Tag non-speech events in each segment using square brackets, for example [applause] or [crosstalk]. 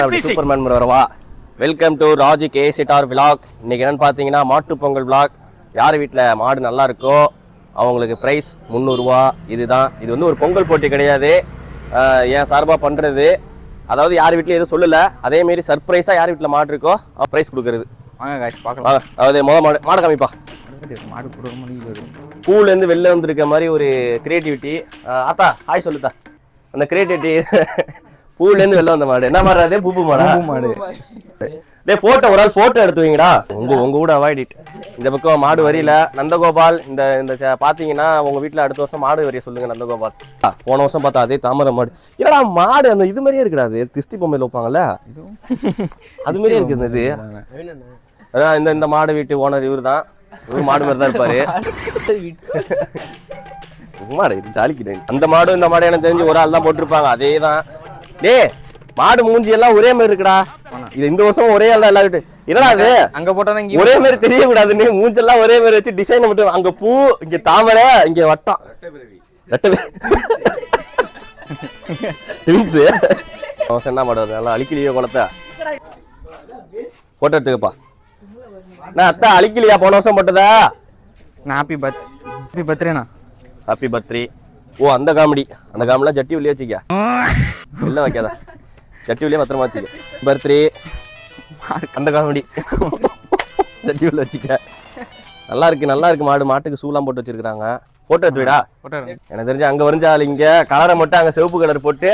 அப்படி சூப்பர்மேன் முறை வரவா? வெல்கம் டு ராஜி கேசிட்டார் விலாக் இன்னைக்கு என்னன்னு பார்த்தீங்கன்னா மாட்டுப் பொங்கல் விலாக் யார் வீட்டில் மாடு நல்லா இருக்கோ அவங்களுக்கு ப்ரைஸ் முந்நூறுரூவா இதுதான். இது வந்து ஒரு பொங்கல் போட்டி கிடையாது. என் சார்பாக பண்ணுறது அதாவது யார் வீட்லையும் எதுவும் சொல்லலை. அதேமாரி சர்ப்ரைஸாக யார் வீட்டில் மாடு இருக்கோ ப்ரைஸ் கொடுக்குறது. வாங்க காய்ச்சி பார்க்கலாம். அதாவது முத மாடு மாடு காமிப்பா. மாடு வெளில வந்திருக்க மாதிரி ஒரு கிரியேட்டிவிட்டி ஆத்தா ஹாய் சொல்லுத்தா. அந்த கிரியேட்டிவிட்டி பூலேருந்து வெளில வந்த மாடு. என்ன மாடு அது? பூப்பு மாடா? மாடு. டேய் போட்டோ ஒரு ஆள் போட்டோ எடுத்து வைங்கடா. உங்க உங்க கூட அவாய்ட் இந்த பக்கம் மாடு வரியில நந்தகோபால் இந்த இந்த பாத்தீங்கன்னா உங்க வீட்ல அடுத்த வருஷம் மாடு வரிய சொல்லுங்க நந்தகோபால். போன வருஷம் பார்த்தா அதே தாமரை மாடு. என்னடா மாடு அந்த இது மாதிரியே இருக்குடா அது. திஸ்தி பொம்மையில வைப்பாங்கல்ல? அது மாதிரியே இருக்குது இது. அதான் இந்த இந்த மாடு வீட்டு ஓனர் இவர் தான் இவர் மாடு மாதிரி தான் இருப்பாரு. மாடு இது ஜாலிக்கிறேன் அந்த மாடும் இந்த மாடு எனக்கு தெரிஞ்சு ஒரு ஆள் தான் போட்டிருப்பாங்க. அதே தான் டேய் மாடு மூஞ்சி எல்லாம் ஒரே மாதிரி இருக்குடா. இது இந்த வருஷம் ஒரே ஆள் எல்லா வீட்டு என்னடா அது அங்க போட்டா ஒரே மாதிரி தெரியக்கூடாதுன்னு மூஞ்செல்லாம் ஒரே மாதிரி வச்சு டிசைன் மட்டும் அங்க பூ இங்க தாமரை இங்க வட்டம். அவன் என்ன மாடு நல்லா அழிக்கலையோ குளத்தை? போட்டோ எடுத்துக்கப்பா. நான் அத்தா அழிக்கலையா? போன வருஷம் போட்டதா? நான் ஹாப்பி பர்த் ஹாப்பி பர்த்டேண்ணா ஹாப்பி பர்த்டே ஓ அந்த காமெடி அந்த காமெடிலாம் ஜட்டி உள்ளே வச்சுக்க வெளில வைக்காத. ஜட்டி உள்ளே பத்திரமா வச்சுக்க. பர்த்டே அந்த காமெடி ஜட்டி உள்ள வச்சுக்க. நல்லா இருக்கு நல்லா இருக்கு. மாடு மாட்டுக்கு சூலாம் போட்டு வச்சிருக்காங்க போட்டோ எடுத்து விடா. போட்டோ எனக்கு தெரிஞ்சு அங்க வரைஞ்ச ஆள் இங்க. கலரை மட்டும் அங்க சிவப்பு கலர் போட்டு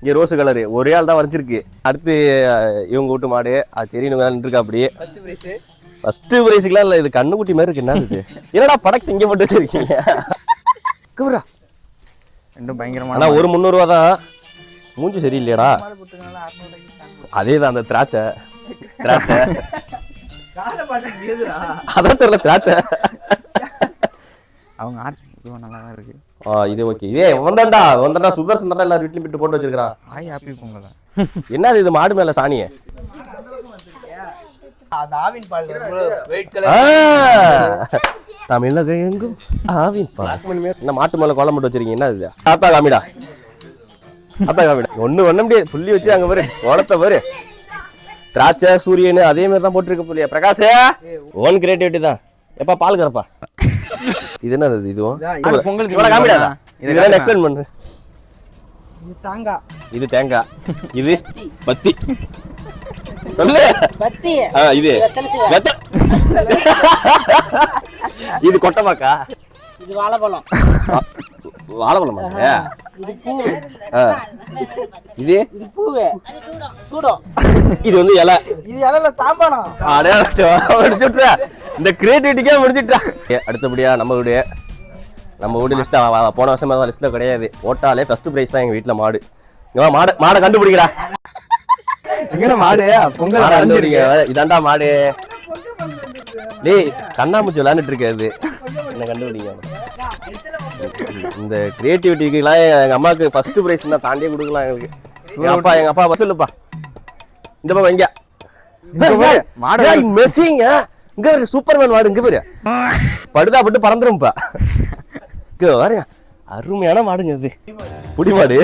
இங்க ரோஸ் கலர் ஒரே ஆள் தான் வரைஞ்சிருக்கு. அடுத்து இவங்க வீட்டு மாடு. அது தெரியணும் இருக்கா அப்படி ஃபர்ஸ்ட் பிரைஸுக்குலாம் இல்ல இது கண்ணுக்குட்டி மாதிரி இருக்கு. என்ன இது? என்னடா படக்ஸ் இங்க போட்டு வச்சிருக்கீங்க? [laughs] குபரா ரெண்டும் பயங்கரமான ஆனா ஒரு முந்நூறுவா தான். மூஞ்சி சரியில்லையாடா. அதே தான் அந்த திராட்சை. திராட்சை. அதான் தெரியல திராட்சை. அவங்க ஆட் நல்லா தான் இருக்கு. ஆ இது ஓகே. இதே வந்தாண்டா வந்தாண்டா சுதர்சன் தாண்டா எல்லாரும் வீட்லயும் விட்டு போட்டு வச்சிருக்கான் ஹாய் ஹாப்பி பொங்கல். என்னது இது மாடு மேல சாணிய? அது ஆவின் பால் வெயிட் ஆ, தமிழக எங்கும் ஆவின் என்ன மாட்டு மேல கோலம் போட்டு வச்சிருக்கீங்க? என்ன இது? தாத்தா காமிடா. தாத்தா காமிடா. ஒண்ணு பண்ண முடியாது. புள்ளி வச்சு அங்க பாரு. கோலத்தை பாரு. திராட்சை சூரியன் அதே மாதிரி தான் போட்டிருக்க புள்ளியா. பிரகாஷே ஓன் கிரியேட்டிவிட்டி தான். எப்பா பால் கறப்பா? இது என்னது இது? இதுவும் இவ்வளவு. காமிடாதா? இதை இதெல்லாம். எக்ஸ்பிளைன் பண்ணு. இது தாங்கா இது தேங்காய். இது பத்தி. சொல்லு. பத்தி இது. இது கொட்டமாக்கா? இது வாழைப்பழம். வாழைப்பழம் இது? பூ. இது? இது பூவு. சூடம் இது வந்து இலை. இது இலையில தாம்பாளம் அடே, முடிச்சுட்றா. இந்த கிரியேட்டிவிட்டிக்கே முடிச்சுட்டா. ஏ, அடுத்தபடியா நம்ம வீடு நம்ம வீடு லிஸ்ட் போன வருஷம் தான் லிஸ்ட்ல கிடையாது. ஓட்டாலே ஃபர்ஸ்ட் பிரைஸ் தான் எங்க வீட்ல மாடு. இங்க மாடு மாடை கண்டுபிடிக்கிறா. மாடு? பொங்கல் இதாண்டா மாடு. டேய் கண்ணாமூச்சி விளையாண்டுட்டு இருக்காது என்ன கண்டுபிடிங்க இந்த கிரியேட்டிவிட்டிக்குலாம் எங்க அம்மாவுக்கு ஃபர்ஸ்ட் பிரைஸ் தான் தாண்டியே கொடுக்கலாம் எங்களுக்கு எங்க அப்பா எங்க அப்பா இல்லப்பா இந்த பக்கம் ஏய், மெஸ்ஸிங்க இங்க சூப்பர்மேன் மாடு இங்க பாரு படுதா பட்டு பறந்துரும்ப்பா இங்க பாருங்க அருமையான மாடுங்க இது புடி மாடு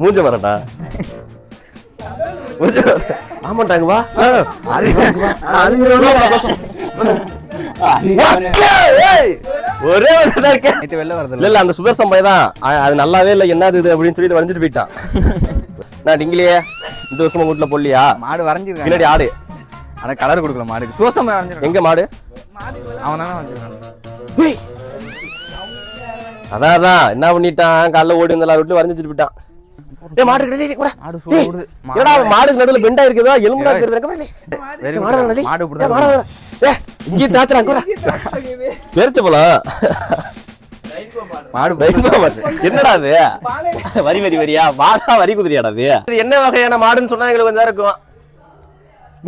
மூஞ்ச மரட்டா மூஞ்ச ஆமாட்டாங்க வா ஒரே இல்ல. அந்த சுதர்சன் பையன் தான். அது நல்லாவே இல்ல. என்னது இது அப்படின்னு சொல்லி வரைஞ்சிட்டு போயிட்டான் நான் டிங்கிலியே இந்த வருஷம் வீட்டுல பொல்லியா மாடு வரைஞ்சிருக்காங்க. பின்னாடி ஆடு. ஆனா கலர் கொடுக்கல சோசம் வரைஞ்சிருக்கான் எங்க மாடு? அவன் தானே வரைஞ்சிருக்கான் ஹுய். அதான் அதான். என்ன பண்ணிட்டான்? காலைல ஓடி வந்து எல்லாரும் வீட்டுல வரைஞ்சிட்டு போயிட்டான். ஏய் மாடு கிடையாது கூட. மாடு சூட நடுவுல பெண்டா இருக்குதா எலும்புடா மாடு மாடு மாடு இங்கேயும் தாச்சுடா, அங்க வாடா. பெருச்ச பழம். என்னடா அது? வரி வரி வரியா? வாடா வரி குதிரையாடா அது? இது என்ன வகையான மாடுன்னு சொன்னா எங்களுக்கு கொஞ்சம் இருக்கும்.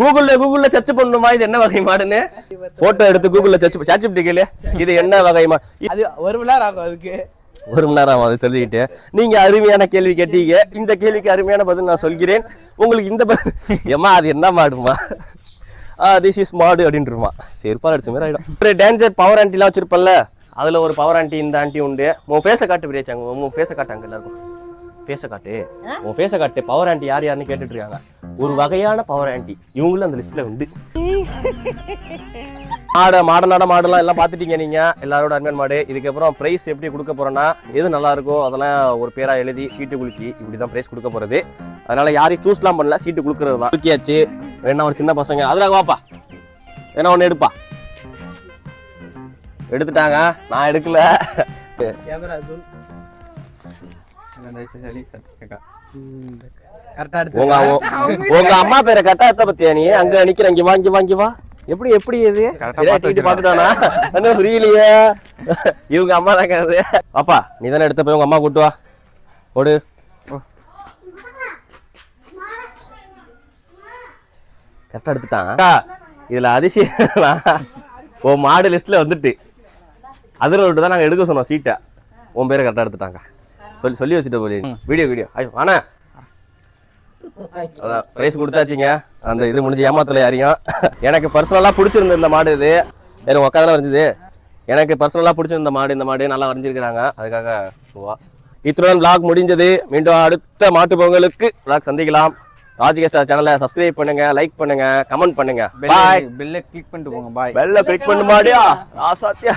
கூகுள்ல கூகுள்ல சர்ச் பண்ணுமா? இது என்ன வகை மாடுன்னு? போட்டோ எடுத்து கூகுள்ல சர்ச் சர்ச் கேளு இது என்ன வகை மாடு அது ஒரு மணி நேரம் ஆகும் அதுக்கு. ஒரு மணி நேரம் அது சொல்லிக்கிட்டு. நீங்க அருமையான கேள்வி கேட்டீங்க. இந்த கேள்விக்கு அருமையான பதில் நான் சொல்கிறேன். உங்களுக்கு இந்த பதில் ஏம்மா அது என்ன மாடுமா? திஸ் இஸ் மாடு அப்படின்ட்டுருமா செருப்பால் அடிச்ச மாதிரி ஆயிடும். ஒரு டேஞ்சர் பவர் ஆண்டிலாம் வச்சிருப்பல்ல அதுல ஒரு பவர் ஆண்டி இந்த ஆண்டி உண்டு. உன் ஃபேஸை காட்டு பிரியாச்சாங்க உன் ஃபேஸை காட்டாங்க எல்லாருக்கும். ஃபேஸை காட்டு. உன் ஃபேஸை காட்டு. பவர் ஆண்டி யார் யாருன்னு கேட்டுட்டு இருக்காங்க ஒரு வகையான பவர் ஆன்டி இவங்களும் அந்த லிஸ்ட்ல உண்டு. மாடு மாடு நாட மாடுலாம் எல்லாம் பார்த்துட்டீங்க நீங்க. எல்லாரோட அன்மன் மாடு. இதுக்கப்புறம் பிரைஸ் எப்படி கொடுக்க போறோம்னா எது நல்லா இருக்கோ அதெல்லாம் ஒரு பேரா எழுதி சீட்டு குலுக்கி இப்படி தான் பிரைஸ் கொடுக்க போறது. அதனால யாரையும் சூஸ்லாம் பண்ணல சீட்டு குலுக்கிறது தான். குலுக்கியாச்சு. வேணா ஒரு சின்ன பசங்க. அதுல வாப்பா. வேணா ஒன்று எடுப்பா. எடுத்துட்டாங்க. நான் எடுக்கல. உங்க எடுத்து [laughs] உங்க அம்மா பேரை கரெக்டா எத்த பத்தியா நீ? அங்க நிக்கிற இங்க வா இங்க வா இங்க வா. எப்படி எப்படி இது. பாத்துட்டானா என்ன புரியலையே. இவங்க அம்மா தான் அது. பாப்பா நீ தானே எடுத்த போய் உங்க அம்மா கூட்டு வா. ஓடு. கரெக்டா எடுத்துட்டான். இதுல அதிசயம் உன் மாடு லிஸ்ட்ல வந்துட்டு அதில் விட்டு தான் நாங்கள் எடுக்க சொன்னோம் சீட்டை உன் பேரை கரெக்டாக எடுத்துட்டாங்க. சொல்லி சொல்லி வச்சுட்டு போலி வீடியோ வீடியோ. ஐயோ வாண்ணே அதான் ப்ரைஸ் கொடுத்தாச்சுங்க. அந்த இது முடிஞ்சு ஏமாத்தல யாரையும். எனக்கு பர்சனலாக பிடிச்சிருந்த இந்த மாடு இது. எனக்கு உட்காந்து வரைஞ்சுது. எனக்கு பர்சனலாக பிடிச்சிருந்த மாடு இந்த மாடு நல்லா வரைஞ்சிருக்கிறாங்க. அதுக்காக இத்துடன் vlog முடிஞ்சது. மீண்டும் அடுத்த மாட்டு பொங்கலுக்கு vlog சந்திக்கலாம். ராஜ்கேஸ்டா சேனலை சப்ஸ்கிரைப் பண்ணுங்க லைக் பண்ணுங்க கமெண்ட் பண்ணுங்க. பாய் பெல்ல கிளிக் பண்ணிட்டு போங்க பாய் பெல்ல கிளிக் பண்ணு மாடியா ராசாத்தியா